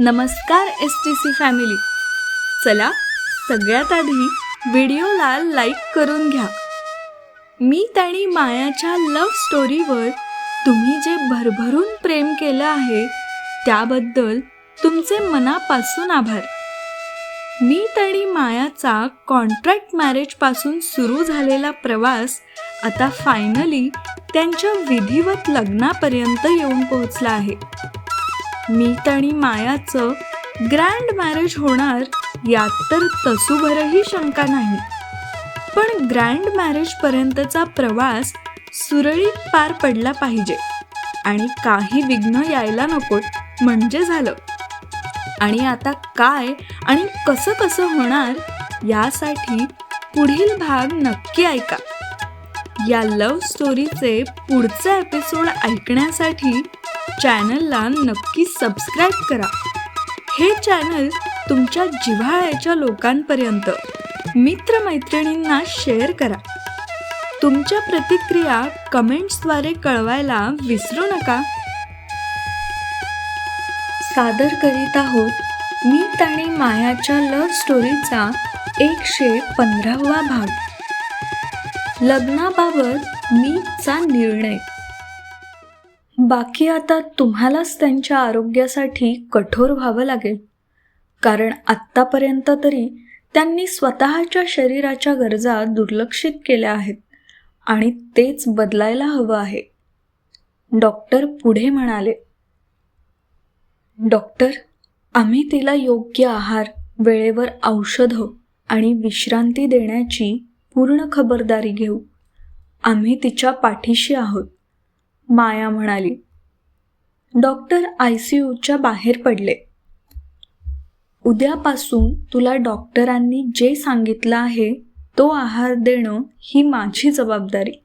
नमस्कार S T C family चला सगळ्यात आधी व्हिडिओला लाईक करून घ्या. मी आणि मायाच्या लव्ह स्टोरीवर तुम्ही जे भरभरून प्रेम केलं आहे त्याबद्दल तुमचे मनापासून आभार. मी आणि मायाचा कॉन्ट्रॅक्ट मॅरेजपासून सुरू झालेला प्रवास आता फायनली त्यांच्या विधिवत लग्नापर्यंत येऊन पोहोचला आहे. मीत आणि मायाचं ग्रँड मॅरेज होणार यात तर तसूभरही शंका नाही. पण ग्रँड मॅरेजपर्यंतचा प्रवास सुरळीत पार पडला पाहिजे आणि काही विघ्न यायला नकोत म्हणजे झालं. आणि आता काय आणि कसं कसं होणार यासाठी पुढील भाग नक्की ऐका. या लव्ह स्टोरीचे पुढचे एपिसोड ऐकण्यासाठी चॅनलला नक्की सबस्क्राईब करा. हे चॅनल तुमच्या जिव्हाळ्याच्या लोकांपर्यंत मित्रमैत्रिणींना शेअर करा. तुमच्या प्रतिक्रिया कमेंट्सद्वारे कळवायला विसरू नका. सादर करीत आहोत मीत आणि मायाच्या लव्ह स्टोरीचा एकशे पंधरावा भाग. लग्नाबाबत मीचा निर्णय. बाकी आता तुम्हालाच त्यांच्या आरोग्यासाठी कठोर व्हावं लागेल. कारण आत्तापर्यंत तरी त्यांनी स्वतःच्या शरीराच्या गरजा दुर्लक्षित केल्या आहेत आणि तेच बदलायला हवं आहे. डॉक्टर पुढे म्हणाले डॉक्टर आम्ही तिला योग्य आहार वेळेवर औषधं आणि विश्रांती देण्याची पूर्ण खबरदारी घेऊ. आम्ही तिच्या पाठीशी आहोत. माया म्हणाली. डॉक्टर आय सी यूच्या बाहेर पडले. उद्यापासून तुला डॉक्टरांनी जे सांगितलं आहे तो आहार देणं ही माझी जबाबदारी.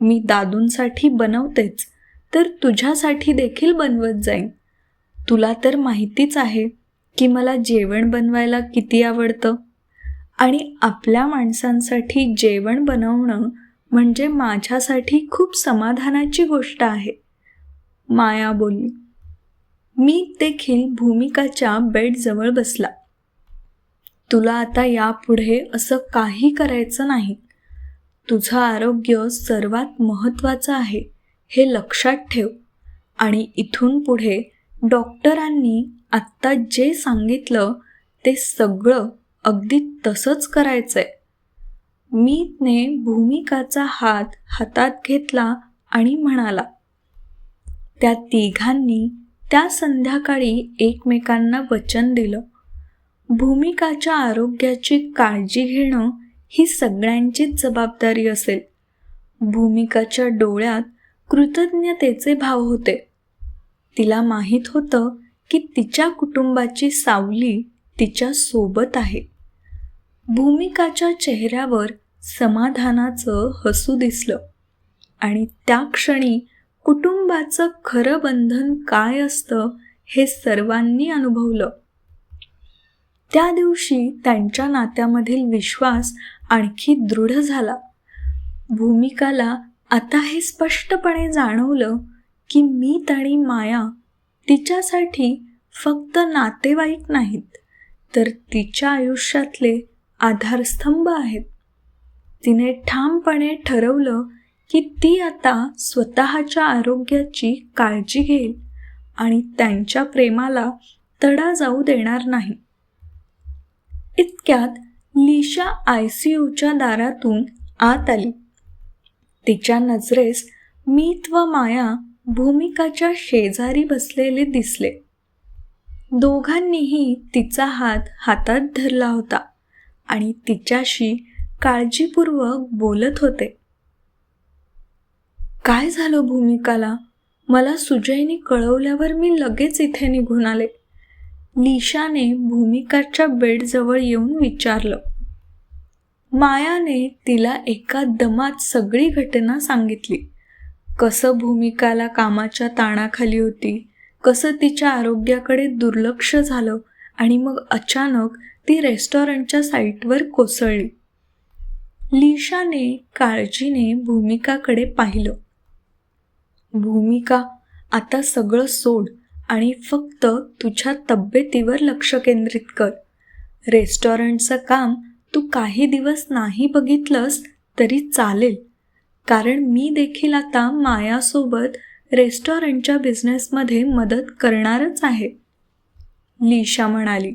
मी दादूंसाठी बनवतेच तर तुझ्यासाठी देखील बनवत जाईन. तुला तर माहितीच आहे की मला जेवण बनवायला किती आवडतं. आणि आपल्या माणसांसाठी जेवण बनवणं म्हणजे माझ्यासाठी खूप समाधानाची गोष्ट आहे. माया बोलली मी देखील भूमिकाच्या बेडजवळ बसला. तुला आता यापुढे असं काही करायचं नाही. तुझं आरोग्य सर्वात महत्त्वाचं आहे हे लक्षात ठेव. आणि इथून पुढे डॉक्टरांनी आत्ता जे सांगितलं ते सगळं अगदी तसंच करायचं आहे मीतने भूमिकाचा हात हातात घेतला आणि म्हणाला त्या तिघांनी त्या संध्याकाळी एकमेकांना वचन दिलं. भूमिकाच्या आरोग्याची काळजी घेणं ही सगळ्यांचीच जबाबदारी असेल. भूमिकाच्या डोळ्यात कृतज्ञतेचे भाव होते. तिला माहीत होतं की तिच्या कुटुंबाची सावली तिच्या सोबत आहे. भूमिकाच्या चेहऱ्यावर समाधानाचं हसू दिसलं. आणि त्या क्षणी कुटुंबाचं खरं बंधन काय असतं हे सर्वांनी अनुभवलं. त्या दिवशी त्यांच्या नात्यामधील विश्वास आणखी दृढ झाला. भूमिकाला आता हे स्पष्टपणे जाणवलं की मी आणि माया तिच्यासाठी फक्त नातेवाईक नाहीत तर तिच्या आयुष्यातले आधारस्तंभ आहेत. तिने ठामपणे ठरवलं की ती आता स्वतःच्या आरोग्याची काळजी घेईल आणि त्यांच्या प्रेमाला तडा जाऊ देणार नाही. इतक्यात लिशा आय सी यूच्या दारातून आत आली. तिच्या नजरेस मीत व माया भूमिकाच्या शेजारी बसलेले दिसले. दोघांनीही तिचा हात हातात धरला होता. आणि तिच्याशी काळजीपूर्वक बोलत होते. काय झालं भूमिकाला? मला सुजयने कळवल्यावर मी लगेच इथे निघून आले. निशाने भूमिकाच्या बेडजवळ येऊन विचारलं. मायाने तिला एका दमात सगळी घटना सांगितली. कसं भूमिकाला कामाच्या ताणाखाली होती? कसं तिच्या आरोग्याकडे दुर्लक्ष झालं? आणि मग अचानक ती रेस्टॉरंटच्या साईटवर कोसळली. लिशाने काळजीने भूमिकाकडे पाहिलं. भूमिका आता सगळं सोड आणि फक्त तुझ्या तब्येतीवर लक्ष केंद्रित कर. रेस्टॉरंटचं काम तू काही दिवस नाही बघितलंस तरी चालेल. कारण मी देखील आता मायासोबत रेस्टॉरंटच्या बिझनेसमध्ये मदत करणारच आहे. लिशा म्हणाली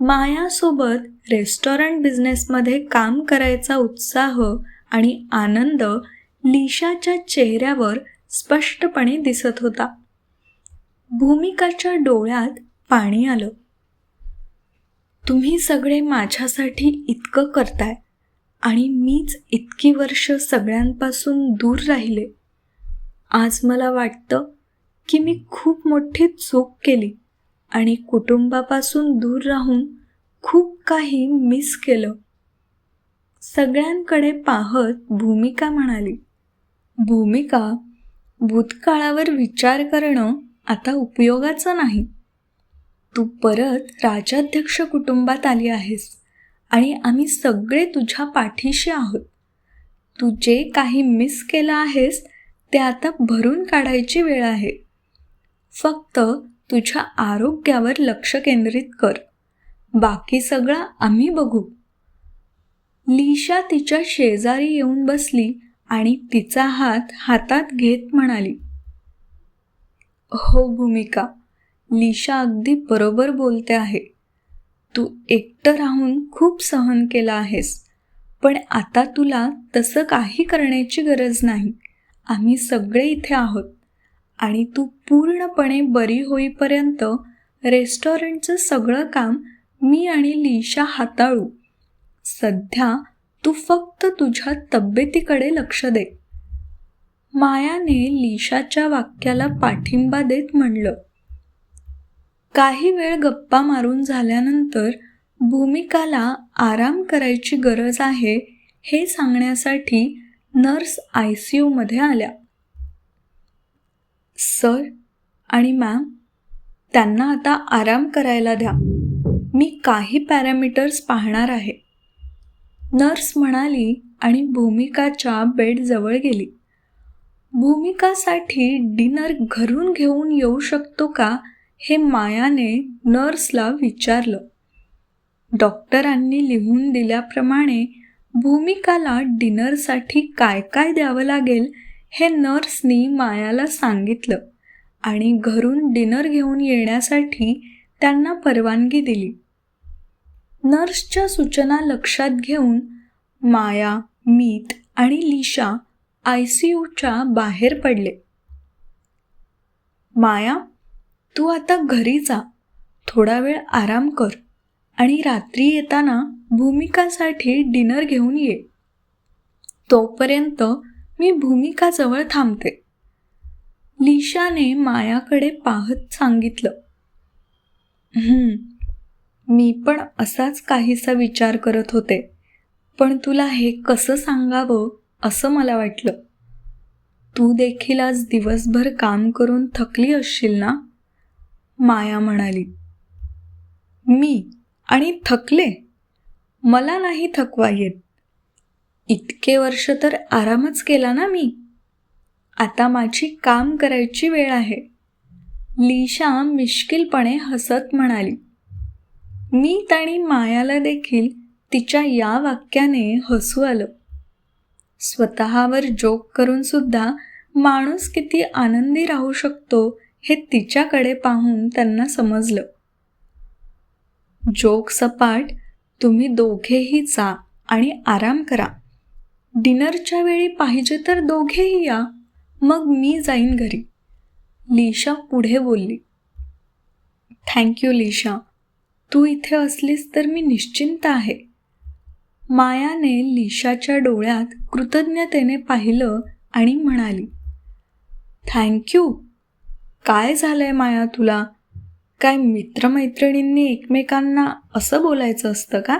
मायासोबत रेस्टॉरंट बिझनेसमध्ये काम करायचा उत्साह आणि आनंद लिशाच्या चेहऱ्यावर स्पष्टपणे दिसत होता. भूमिकाच्या डोळ्यात पाणी आलं. तुम्ही सगळे माझ्यासाठी इतकं करताय आणि मीच इतकी वर्ष सगळ्यांपासून दूर राहिले. आज मला वाटतं की मी खूप मोठी चूक केली. आणि कुटुंबापासून दूर राहून खूप काही मिस केलं. सगळ्यांकडे पाहत भूमिका म्हणाली. भूमिका भूतकाळावर विचार करणं आता उपयोगाचं नाही. तू परत राजाध्यक्ष कुटुंबात आली आहेस आणि आम्ही सगळे तुझ्या पाठीशी आहोत. तू जे काही मिस केलं आहेस ते आता भरून काढायची वेळ आहे. फक्त तुझ्या आरोग्यावर लक्ष केंद्रित कर. बाकी सगळं आम्ही बघू. लिशा तिच्या शेजारी येऊन बसली आणि तिचा हात हातात घेत म्हणाली हो भूमिका लिशा अगदी बरोबर बोलते आहे. तू एकटं राहून खूप सहन केलं आहेस पण आता तुला तसं काही करण्याची गरज नाही. आम्ही सगळे इथे आहोत. आणि तू पूर्णपणे बरी होईपर्यंत रेस्टॉरंटचं सगळं काम मी आणि लिशा हाताळू. सध्या तू फक्त तुझ्या तब्येतीकडे लक्ष दे. मायाने लिशाच्या वाक्याला पाठिंबा देत म्हणलं. काही वेळ गप्पा मारून झाल्यानंतर भूमिकाला आराम करायची गरज आहे हे सांगण्यासाठी नर्स आय सी यूमध्ये आल्या. सर आणि मॅम त्यांना आता आराम करायला द्या. मी काही पॅरामीटर्स पाहणार आहे. नर्स म्हणाली आणि भूमिकाच्या बेडजवळ गेली. भूमिकासाठी डिनर घरून घेऊन येऊ शकतो का? हे मायाने नर्सला विचारलं. डॉक्टरांनी लिहून दिल्याप्रमाणे भूमिकाला डिनरसाठी काय काय द्यावं लागेल हे नर्सनी मायाला सांगितलं आणि घरून डिनर घेऊन येण्यासाठी त्यांना परवानगी दिली. नर्सच्या सूचना लक्षात घेऊन माया मीत आणि लिशा आय सी यूच्या बाहेर पडले. माया तू आता घरी जा थोडा वेळ आराम कर आणि रात्री येताना भूमिकासाठी डिनर घेऊन ये. तोपर्यंत मी भूमिकाजवळ थांबते. लिशाने मायाकडे पाहत सांगितलं. मी पण असाच काहीसा विचार करत होते पण तुला हे कसं सांगावं असं मला वाटलं. तू देखील आज दिवसभर काम करून थकली असशील ना? माया म्हणाली. मी आणि थकले? मला नाही थकवा येत. इतके वर्ष तर आरामच केला ना मी. आता माझी काम करायची वेळ आहे. लिशा मिश्किलपणे हसत म्हणाली. मी आणि मायाला देखील तिच्या या वाक्याने हसू आलं. स्वतःवर जोक करून सुद्धा माणूस किती आनंदी राहू शकतो हे तिच्याकडे पाहून त्यांना समजलं. जोक सपाट तुम्ही दोघेही जा आणि आराम करा. डिनरच्या वेळी पाहिजे तर दोघेही या. मग मी जाईन घरी. लिशा पुढे बोलली. थँक्यू लिशा. तू इथे असलीस तर मी निश्चिंत आहे. मायाने लिशाच्या डोळ्यात कृतज्ञतेने पाहिलं आणि म्हणाली थँक्यू काय झालंय माया तुला? काय मित्रमैत्रिणींनी एकमेकांना असं बोलायचं असतं का?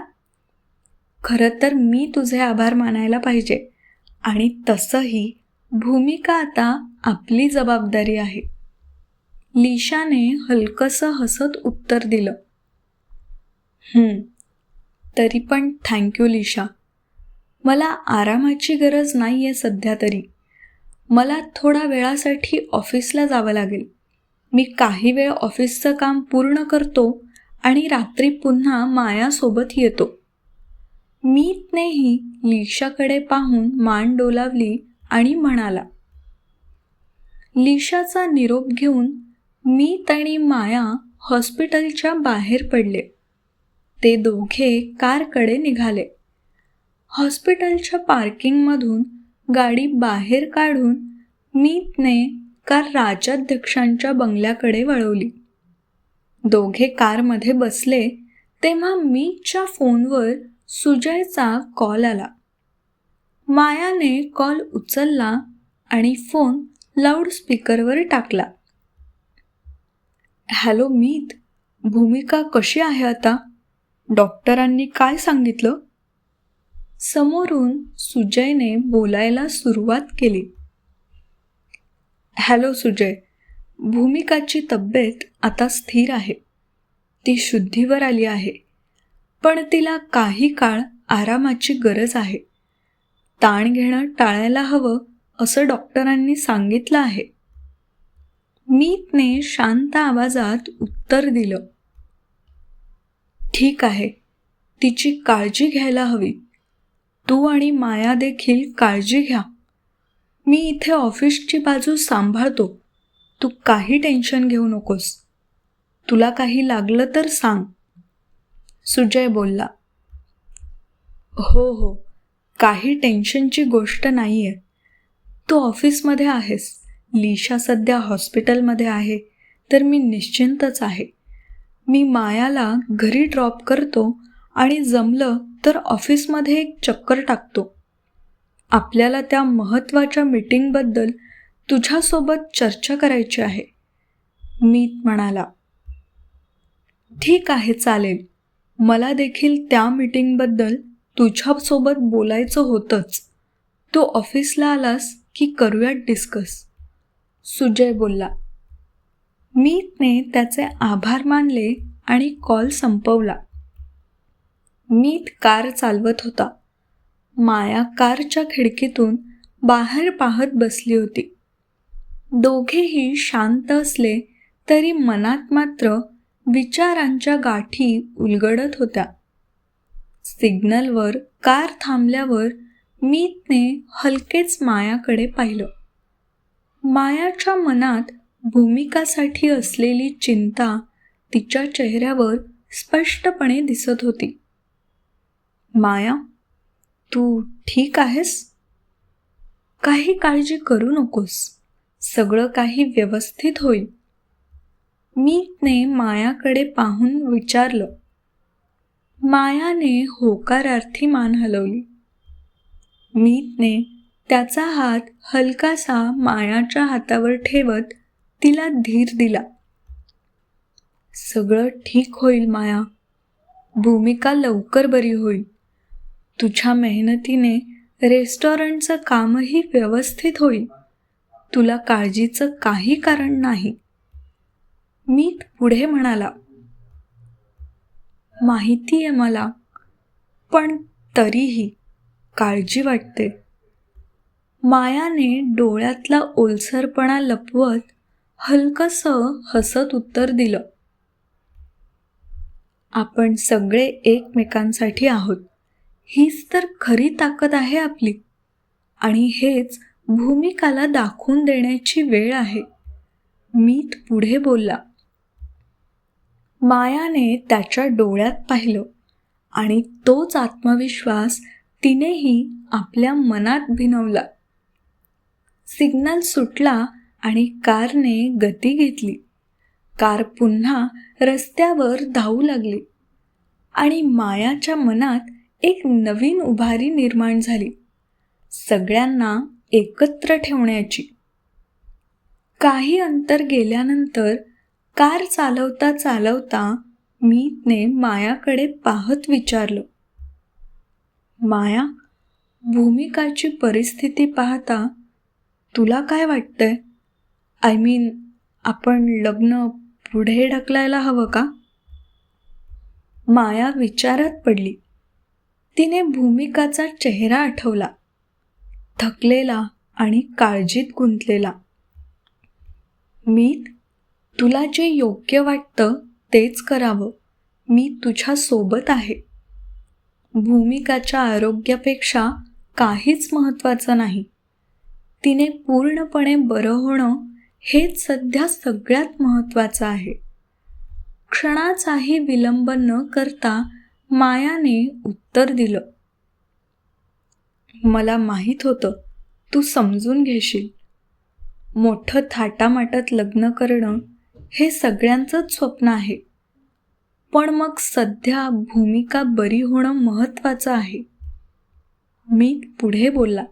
खरं तर मी तुझे आभार मानायला पाहिजे. आणि तसंही भूमिका आता आपली जबाबदारी आहे. लिशाने हलकंसं हसत उत्तर दिलं. तरी पण थँक्यू लिशा. मला आरामाची गरज नाही आहे सध्या तरी. मला थोडा वेळासाठी ऑफिसला जावं लागेल. मी काही वेळ ऑफिसचं काम पूर्ण करतो आणि रात्री पुन्हा मायासोबत येतो. मीतनेही लिशाकडे पाहून मान डोलावली आणि म्हणाला लिशाचा निरोप घेऊन मीत आणि माया हॉस्पिटलच्या बाहेर पडले. ते दोघे कारकडे निघाले. हॉस्पिटलच्या पार्किंगमधून गाडी बाहेर काढून मीतने कार राजाध्यक्षांच्या बंगल्याकडे वळवली. दोघे कारमध्ये बसले तेव्हा मीतच्या फोनवर सुजयचा कॉल आला. मायाने कॉल उचलला आणि फोन लाऊडस्पीकरवर टाकला. हॅलो मीत भूमिका कशी आहे आता? डॉक्टरांनी काय सांगितलं? समोरून सुजयने बोलायला सुरुवात केली. हॅलो सुजय भूमिकाची तब्येत आता स्थिर आहे. ती शुद्धीवर आली आहे. पण तिला काही काळ आरामाची गरज आहे. ताण घेणं टाळायला हवं असं डॉक्टरांनी सांगितलं आहे. मीतने शांत आवाजात उत्तर दिलं. ठीक आहे तिची काळजी घ्यायला हवी. तू आणि माया देखील काळजी घ्या. मी इथे ऑफिसची बाजू सांभाळतो. तू काही टेन्शन घेऊ नकोस. तुला काही लागलं तर सांग. सुजय बोलला हो हो काही टेन्शनची गोष्ट नाही आहे तू ऑफिसमध्ये आहेस लिशा सध्या हॉस्पिटलमध्ये आहे तर मी निश्चिंतच आहे. मी मायाला घरी ड्रॉप करतो आणि जमलं तर ऑफिसमध्ये एक चक्कर टाकतो. आपल्याला त्या महत्त्वाच्या मीटिंगबद्दल तुझ्यासोबत चर्चा करायची आहे. मीत म्हणाला ठीक आहे चालेल. मला देखील त्या मीटिंगबद्दल तुझ्यासोबत बोलायचं होतंच. तू ऑफिसला आलास की करूयात डिस्कस सुजय बोलला. मीतने त्याचे आभार मानले आणि कॉल संपवला. मीत कार चालवत होता. माया कारच्या खिडकीतून बाहेर पाहत बसली होती. दोघेही शांत असले तरी मनात मात्र विचारांच्या गाठी उलगडत होत्या. सिग्नलवर कार थांबल्यावर मीतने हलकेच मायाकडे पाहिलं. मायाच्या मनात भूमिकासाठी असलेली चिंता तिच्या चेहऱ्यावर स्पष्टपणे दिसत होती. माया तू ठीक आहेस? काही काळजी करू नकोस. सगळं काही व्यवस्थित होईल. मीतने मायाकडे पाहून विचारलं. मायाने होकारार्थी मान हलवली. मीतने त्याचा हात हलकासा मायाच्या हातावर ठेवत तिला धीर दिला. सगळं ठीक होईल माया. भूमिका लवकर बरी होईल. तुझ्या मेहनतीने रेस्टॉरंटचं कामही व्यवस्थित होईल. तुला काळजीचं काही कारण नाही. मी पुढे म्हणाला माहिती आहे मला पण तरीही काळजी वाटते. मायाने डोळ्यातला ओलसरपणा लपवत हलकसं हसत उत्तर दिलं आपण सगळे एकमेकांसाठी आहोत. हीच तर खरी ताकद आहे आपली. आणि हेच भूमिकाला दाखवून देण्याची वेळ आहे. मीत पुढे बोलला मायाने त्याच्या डोळ्यात पाहिलं आणि तोच आत्मविश्वास तिनेही आपल्या मनात भिनवला. सिग्नल सुटला आणि कारने गती घेतली. कार पुन्हा रस्त्यावर धावू लागली आणि मायाच्या मनात एक नवीन उभारी निर्माण झाली. सगळ्यांना एकत्र ठेवण्याची. काही अंतर गेल्यानंतर कार चालवता चालवता मीतने मायाकडे पाहत विचारलं. माया भूमिकाची परिस्थिती पाहता तुला काय वाटतंय? आय मीन आपण लग्न पुढे ढकलायला हवं का? माया विचारात पडली. तिने भूमिकाचा चेहरा आठवला. थकलेला आणि काळजीत गुंतलेला. मीत तुला जे योग्य वाटतं तेच करावं. मी तुझ्या सोबत आहे. भूमिकाच्या आरोग्यापेक्षा काहीच महत्त्वाचं नाही. तिने पूर्णपणे बरं होणं हेच सध्या सगळ्यात महत्त्वाचं आहे. क्षणाचाही विलंब न करता मायाने उत्तर दिलं. मला माहीत होतं. तू समजून घेशील. मोठं थाटामाटात लग्न करणं हे सगळ्यांचंच स्वप्न आहे. पण मग सध्या भूमिका बरी होणं महत्त्वाचं आहे. मी पुढे बोलला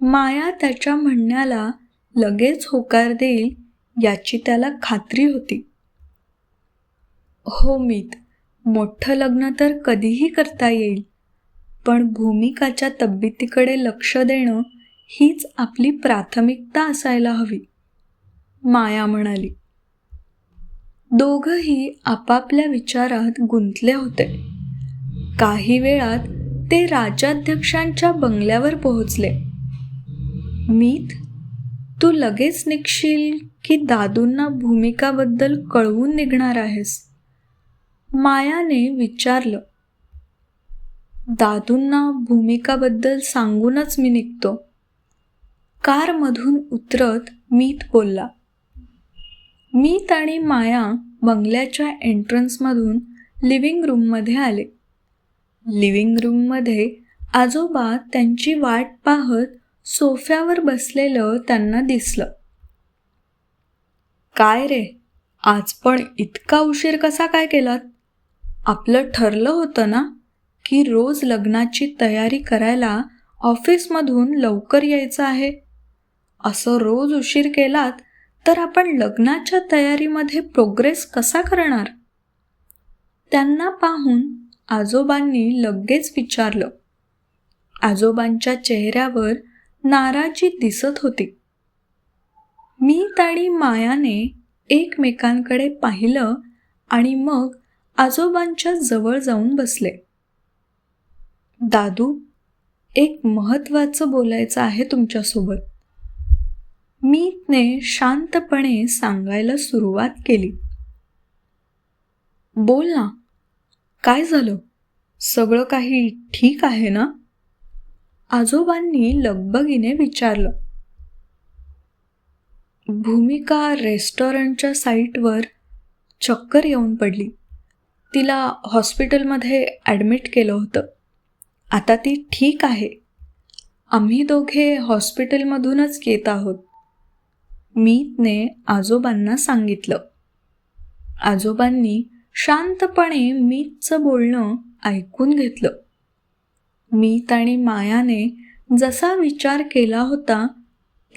माया त्याच्या म्हणण्याला लगेच होकार देईल याची त्याला खात्री होती. हो मीत मोठं लग्न तर कधीही करता येईल पण भूमिकाच्या तब्येतीकडे लक्ष देणं हीच आपली प्राथमिकता असायला हवी. माया म्हणाली. दोघंही आपापल्या विचारात गुंतले होते. काही वेळात ते राजाध्यक्षांच्या बंगल्यावर पोहोचले. मीत तू लगेच निघशील की दादूंना भूमिकाबद्दल कळवून निघणार आहेस? मायाने विचारलं. दादूंना भूमिकाबद्दल सांगूनच मी निघतो. कारमधून उतरत मीत बोलला. मीत आणि माया बंगल्याच्या एंट्रन्समधून लिव्हिंग रूममध्ये आले. लिव्हिंग रूममध्ये आजोबा त्यांची वाट पाहत सोफ्यावर बसलेलं त्यांना दिसलं. काय रे? आज पण इतका उशीर कसा काय केलात? आपलं ठरलं होतं ना की रोज लग्नाची तयारी करायला ऑफिसमधून लवकर यायचं आहे? असं रोज उशीर केलात तर आपण लग्नाच्या तयारीमध्ये प्रोग्रेस कसा करणार? त्यांना पाहून आजोबांनी लगेच विचारलं. आजोबांच्या चेहऱ्यावर नाराजी दिसत होती. मी आणि मायाने एकमेकांकडे पाहिलं आणि मग आजोबांच्या जवळ जाऊन बसले. दादू एक महत्त्वाचं बोलायचं आहे तुमच्यासोबत. मीतने शांतपणे सांगायला सुरुवात केली. बोल ना काय झालं? सगळं काही ठीक आहे ना? आजोबांनी लगबगीने विचारलं. भूमिका रेस्टॉरंटच्या साईटवर चक्कर येऊन पडली. तिला हॉस्पिटलमध्ये ॲडमिट केलं होतं. आता ती ठीक आहे. आम्ही दोघे हॉस्पिटलमधूनच येत आहोत. मीतने आजोबांना सांगितलं. आजोबांनी शांतपणे मीतचं बोलणं ऐकून घेतलं. मीत आणि मायाने जसा विचार केला होता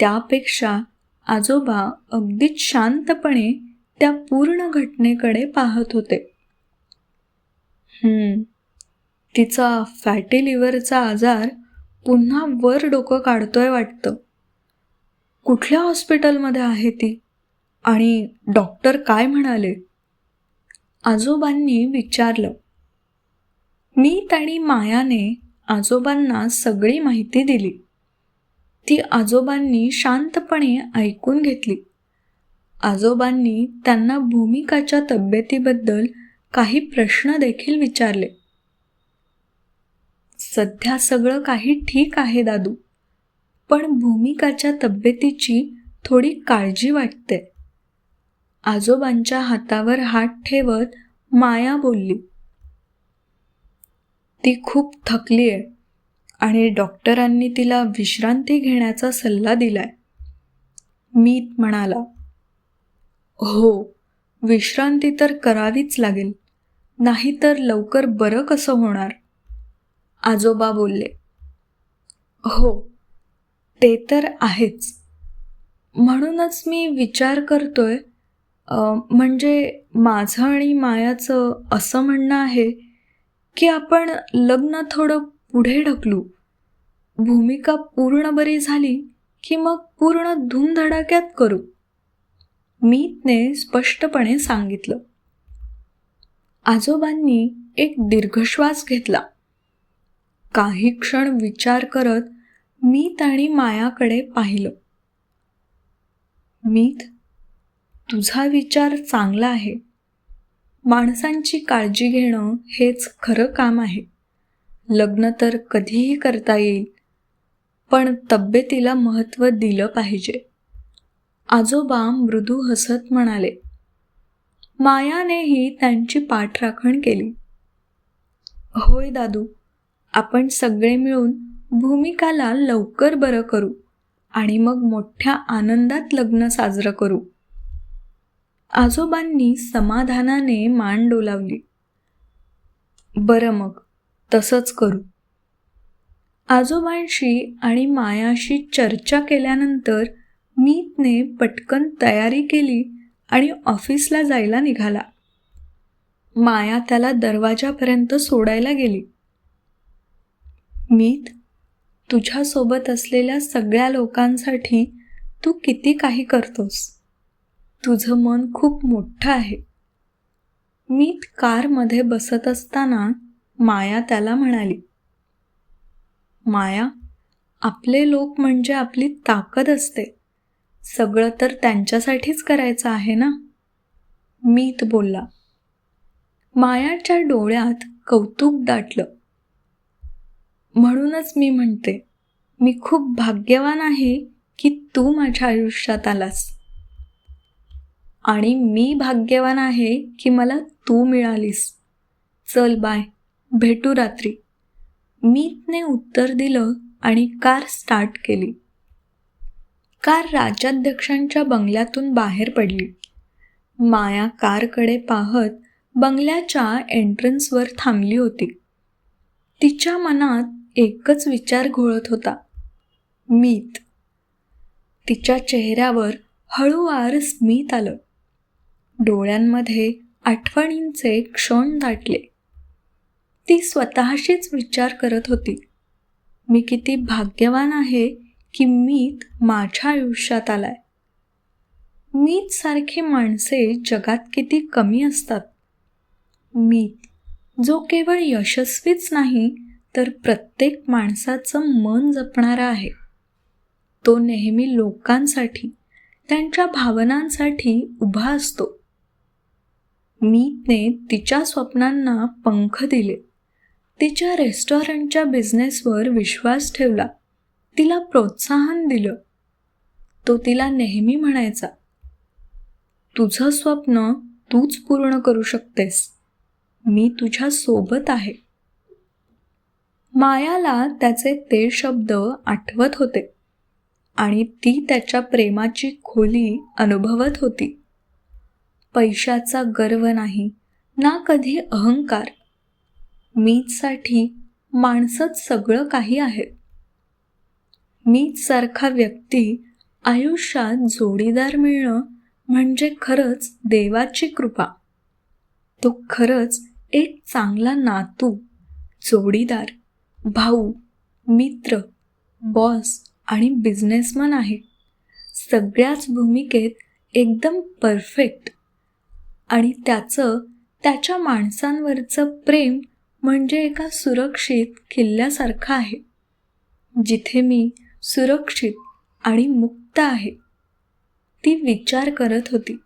त्यापेक्षा आजोबा अगदीच शांतपणे त्या पूर्ण घटनेकडे पाहत होते. तिचा फॅटी लिव्हरचा आजार पुन्हा वर डोकं काढतोय वाटतं. कुठल्या हॉस्पिटलमध्ये आहे ती? आणि डॉक्टर काय म्हणाले? आजोबांनी विचारलं. मी आणि मायाने आजोबांना सगळी माहिती दिली. ती आजोबांनी शांतपणे ऐकून घेतली. आजोबांनी त्यांना भूमिकाच्या तब्येतीबद्दल काही प्रश्न देखील विचारले. सध्या सगळं काही ठीक आहे दादू. पण भूमिकाच्या तब्येतीची थोडी काळजी वाटते. आजोबांच्या हातावर हात ठेवत माया बोलली. ती खूप थकली आहे आणि डॉक्टरांनी तिला विश्रांती घेण्याचा सल्ला दिलाय. मीत म्हणाला. हो विश्रांती तर करावीच लागेल नाहीतर लवकर बरं कसं होणार? आजोबा बोलले. हो ते तर आहेच. म्हणूनच मी विचार करतोय म्हणजे माझं आणि मायाचं असं म्हणणं आहे की आपण लग्न थोडं पुढे ढकलू. भूमिका पूर्ण बरी झाली की मग पूर्ण धूमधडाक्यात करू. मीतने स्पष्टपणे सांगितलं. आजोबांनी एक दीर्घश्वास घेतला. काही क्षण विचार करत मीत आणि मायाकडे पाहिलं. मीत तुझा विचार चांगला आहे. माणसांची काळजी घेणं हेच खरं काम आहे. लग्न तर कधीही करता येईल पण तब्येतीला महत्त्व दिलं पाहिजे. आजोबा मृदू हसत म्हणाले मायानेही त्यांची पाठराखण केली. होय दादू आपण सगळे मिळून भूमिकाला लवकर बरं करू आणि मग मोठ्या आनंदात लग्न साजरं करू. आजोबांनी समाधानाने मान डोलावली. बरं मग तसंच करू. आजोबांशी आणि मायाशी चर्चा केल्यानंतर मीतने पटकन तयारी केली आणि ऑफिसला जायला निघाला. माया त्याला दरवाजापर्यंत सोडायला गेली. मीत तुझ्यासोबत असलेल्या सगळ्या लोकांसाठी तू किती काही करतोस. तुझं मन खूप मोठं आहे. मी कारमध्ये बसत असताना माया त्याला म्हणाली माया आपले लोक म्हणजे आपली ताकद असते. सगळं तर त्यांच्यासाठीच करायचं आहे ना? मीत बोलला. मायाच्या डोळ्यात कौतुक दाटलं. म्हणूनच मी म्हणते मी खूप भाग्यवान आहे की तू माझ्या आयुष्यात आलास. आणि मी भाग्यवान आहे की मला तू मिळालीस. चल बाय भेटू रात्री. मीतने उत्तर दिलं आणि कार स्टार्ट केली. कार राज्याध्यक्षांच्या बंगल्यातून बाहेर पडली. माया कारकडे पाहत बंगल्याच्या एंट्रन्सवर थांबली होती. तिच्या मनात एकच विचार घोळत होता. मीत. तिच्या चेहऱ्यावर हळूवार स्मित आलं. डोळ्यांमध्ये आठवणींचे क्षण दाटले. ती स्वतःशीच विचार करत होती. मी किती भाग्यवान आहे की मीत माझ्या आयुष्यात आलाय. मीत सारखी माणसे जगात किती कमी असतात. मीत जो केवळ यशस्वीच नाही तर प्रत्येक माणसाचं मन जपणारा आहे. तो नेहमी लोकांसाठी त्यांच्या भावनांसाठी उभा असतो. मीतने तिच्या स्वप्नांना पंख दिले. तिच्या रेस्टॉरंटच्या बिझनेसवर विश्वास ठेवला. तिला प्रोत्साहन दिलं. तो तिला नेहमी म्हणायचा तुझं स्वप्न तूच पूर्ण करू शकतेस. मी तुझ्या सोबत आहे. मायाला त्याचे ते शब्द आठवत होते आणि ती त्याच्या प्रेमाची खोली अनुभवत होती. पैशाचा गर्व नाही ना कधी अहंकार. मीचसाठी माणसंच सगळं काही आहे. मीच सारखा व्यक्ती आयुष्यात जोडीदार मिळणं म्हणजे खरंच देवाची कृपा. तो खरंच एक चांगला नातू जोडीदार. भाऊ मित्र बॉस आणि बिझनेसमन आहे सगळ्याच भूमिकेत एकदम परफेक्ट आणि त्याचं त्याच्या माणसांवरचं प्रेम म्हणजे एका सुरक्षित किल्ल्यासारखं आहे. जिथे मी सुरक्षित आणि मुक्त आहे. ती विचार करत होती.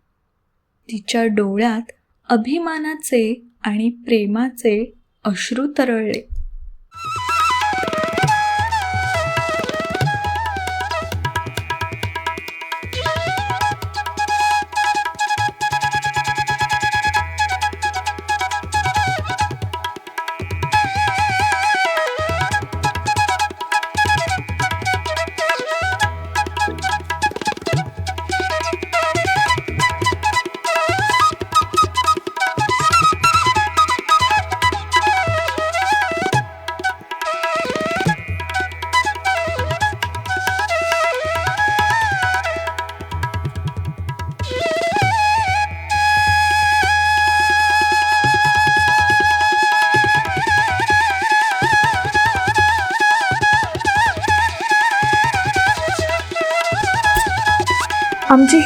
तिच्या डोळ्यात अभिमानाचे आणि प्रेमाचे अश्रू तरळले.